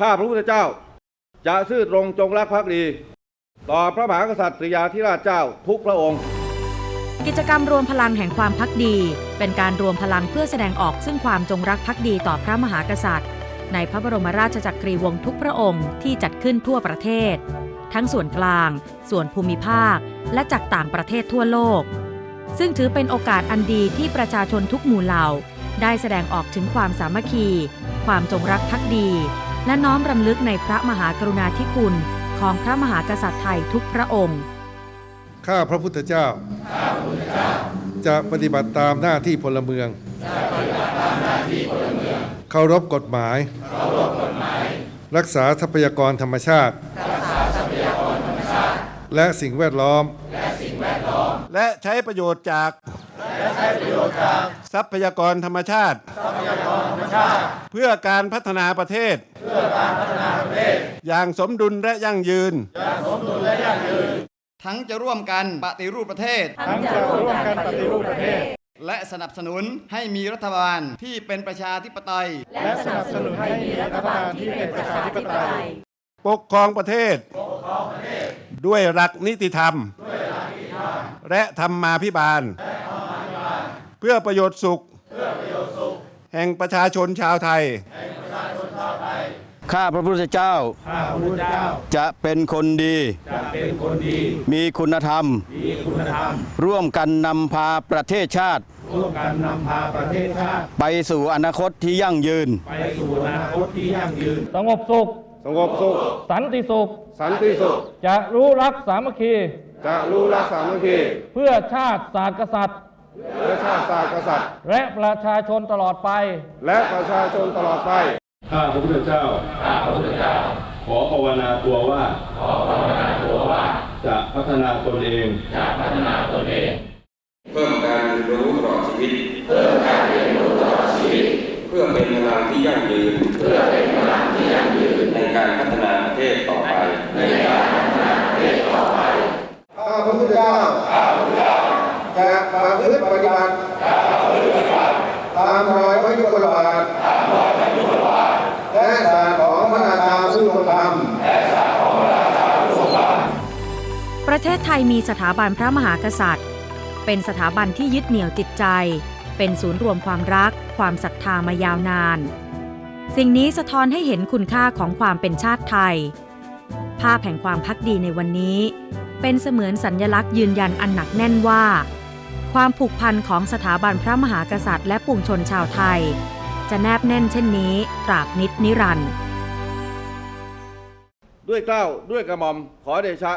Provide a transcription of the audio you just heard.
ข้าพระพุทธเจ้า จะซื่อตรงจงรักภักดี ต่อพระมหากษัตริยาธิราชเจ้าทุกพระองค์ กิจกรรมรวมพลังแห่งความพักดี เป็นการรวมพลังเพื่อแสดงออกซึ่งความจงรักภักดีต่อพระมหากษัตริย์ ในพระบรมราชจักรีวงศ์ทุกพระองค์ที่จัดขึ้นทั่วประเทศ ทั้งส่วนกลาง ส่วนภูมิภาค และจากต่างประเทศทั่วโลก ซึ่งถือเป็นโอกาสอันดีที่ประชาชนทุกหมู่เหล่า ได้แสดงออกถึงความสามัคคี ความจงรักภักดี และน้อมรำลึกในพระมหากรุณาธิคุณของพระมหากษัตริย์ไทยทุกพระองค์ ข้าพระพุทธเจ้า จะปฏิบัติตามหน้าที่พลเมือง เคารพกฎหมาย รักษาทรัพยากรธรรมชาติ และสิ่งแวดล้อม และใช้ประโยชน์จาก ทรัพยากรธรรมชาติ เพื่อการพัฒนาประเทศอย่างสมดุลและยั่งยืน ทั้งจะร่วมกันปฏิรูปประเทศ ทั้งจะร่วมกันปฏิรูปประเทศและสนับสนุนให้มีรัฐบาลที่เป็นประชาธิปไตย และสนับสนุนให้มีรัฐบาลที่เป็นประชาธิปไตย ปกครองประเทศ ด้วยหลักนิติธรรม และธรรมาภิบาลเพื่อประโยชน์สุข แห่งประชาชนชาวไทย ข้าพระพุทธเจ้าจะเป็นคนดีมีคุณธรรม ร่วมกันนำพาประเทศชาติ ร่วมกันนำพาประเทศชาติ ไปสู่อนาคตที่ยั่งยืน ไปสู่อนาคตที่ยั่งยืน สงบสุข สงบสุข สันติสุข สันติสุข จะรู้รักสามัคคี จะรู้รักสามัคคี เพื่อชาติศาสตร์กษัตริย์ เพื่อชาติศาสตร์กษัตริย์ และประชาชนตลอดไป และประชาชนตลอดไป ข้าพระพุทธเจ้าขอภาวนาตัวว่าจะพัฒนาตนเอง เพิ่มการเรียนรู้ตลอดชีวิต เพิ่มการเรียนรู้ตลอดชีวิต เพื่อเป็นพลังที่ยั่งยืน เพื่อเป็นพลังที่ยั่งยืน ในการพัฒนาประเทศต่อไป ในการพัฒนาประเทศต่อไป ข้าพระพุทธเจ้า จะประพฤติปฏิบัติตามรอยพระยุคลบาทและศาสตร์ของพระนาถาผู้ทรงธรรมประเทศไทยมีสถาบันพระมหากษัตริย์ เป็นสถาบันที่ยึดเหนี่ยวจิตใจ เป็นศูนย์รวมความรัก ความศรัทธามายาวนาน สิ่งนี้สะท้อนให้เห็นคุณค่าของความเป็นชาติไทย ภาพแห่งความพักดีในวันนี้ เป็นเสมือนสัญญลักษณ์ยืนยันอันหนักแน่นว่า ความผูกพันของสถาบันพระมหากษัตริย์ และปวงชนชาวไทย จะแนบแน่นเช่นนี้ ตราบนิดนิรันดร์ด้วยเกล้าด้วยกระหม่อมขอเดชะ